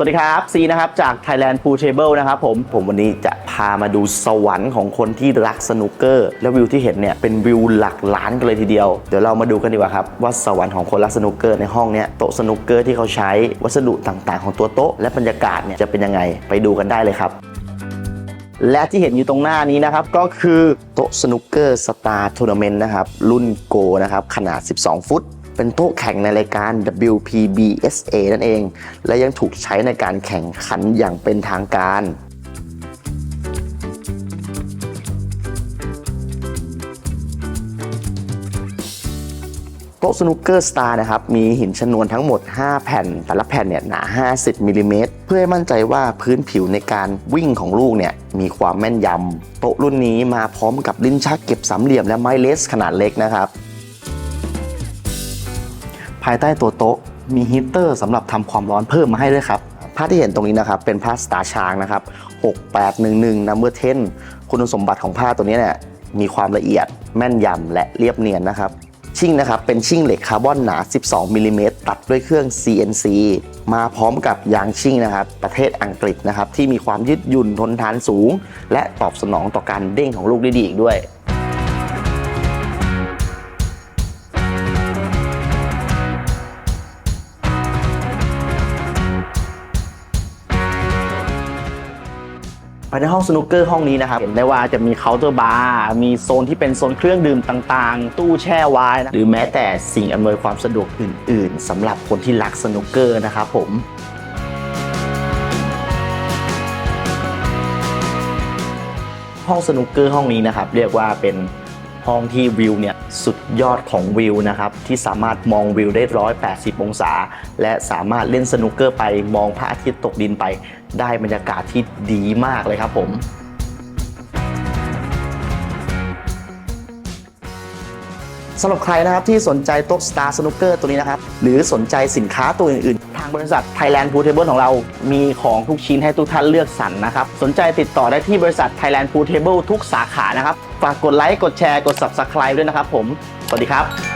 สวัสดีครับซีนะครับจาก Thailand Pool Table นะครับผมผมวันนี้จะพามาดูสวรรค์ของคนที่รักสนุกเกอร์ และวิวที่เห็นเนี่ยเป็นวิวหลักล้านกันเลยทีเดียว เดี๋ยวเรามาดูกันดีกว่าครับ ว่าสวรรค์ของคนรักสนุกเกอร์ในห้องเนี้ยโต๊ะสนุกเกอร์ที่เขาใช้วัสดุต่างๆ ของตัวโต๊ะและบรรยากาศเนี่ยจะเป็นยังไงไปดูกันได้เลยครับและที่เห็นอยู่ตรงหน้านี้นะครับ ก็คือโต๊ะสนุกเกอร์สตาร์ทัวร์นาเมนต์นะครับ รุ่นโกนะครับ ขนาด 12 ฟุต เป็นโต๊ะแข่งในรายการ WPBSA นั่นเอง และยังถูกใช้ในการแข่งขันอย่างเป็นทางการโต๊ะสนุกเกอร์สตาร์นะครับมีหินชนวนทั้งหมด 5 แผ่น แต่ละแผ่นเนี่ยหนา 50มิลลิเมตรเพื่อให้มั่นใจว่าพื้นผิวในการวิ่งของลูกเนี่ยมีความแม่นยำโต๊ะรุ่นนี้มาพร้อมกับลิ้นชักเก็บสามเหลี่ยมและไม้เลสขนาดเล็กนะครับ ภายใต้ตัวโต๊ะมีฮีเตอร์สำหรับทำความร้อนเพิ่มมาให้ด้วยครับผ้าที่เห็นตรงนี้นะครับเป็นผ้าสตาร์ช้างนะครับ 6811 Number 10 คุณสมบัติของผ้าตัวนี้เนี่ยมีความละเอียดแม่นยำและเรียบเนียนนะครับ ชิ่งนะครับเป็นชิ่งเหล็กคาร์บอนหนา 12มิลลิเมตรตัดด้วยเครื่อง CNC มาพร้อมกับยางชิ่งนะครับ ประเทศอังกฤษนะครับที่มีความยืดหยุ่นทนทานสูง และตอบสนองต่อการเด้งของลูกได้ดีอีกด้วย ภายในห้องสนุกเกอร์ห้องนี้นะครับเห็นได้ว่าจะมีเคาน์เตอร์บาร์มีโซนที่เป็นโซนเครื่องดื่มต่างๆ ตู้แช่ไวน์นะหรือแม้แต่สิ่งอำนวยความสะดวกอื่น ๆสำหรับคนที่รักสนุกเกอร์นะครับผมห้องสนุกเกอร์ห้องนี้นะครับเรียกว่าเป็นห้องที่วิวเนี่ยสุดยอดของวิวนะครับที่สามารถมองวิวได้ 180 องศา และสามารถเล่นสนุกเกอร์ไปมองพระอาทิตย์ตกดินไป ได้บรรยากาศที่ดีมากเลยครับผมสำหรับใครนะครับที่สนใจโต๊ะ Star Snooker ตัวนี้นะครับ หรือสนใจสินค้าตัวอื่นๆ ทางบริษัท Thailand Pool Table ของเรา มีของทุกชิ้นให้ทุกท่านเลือกสรรนะครับ สนใจติดต่อได้ที่บริษัท Thailand Pool Table ทุกสาขานะครับ ฝากกดไลค์ กดแชร์ กด Subscribe ด้วยนะครับผม สวัสดีครับ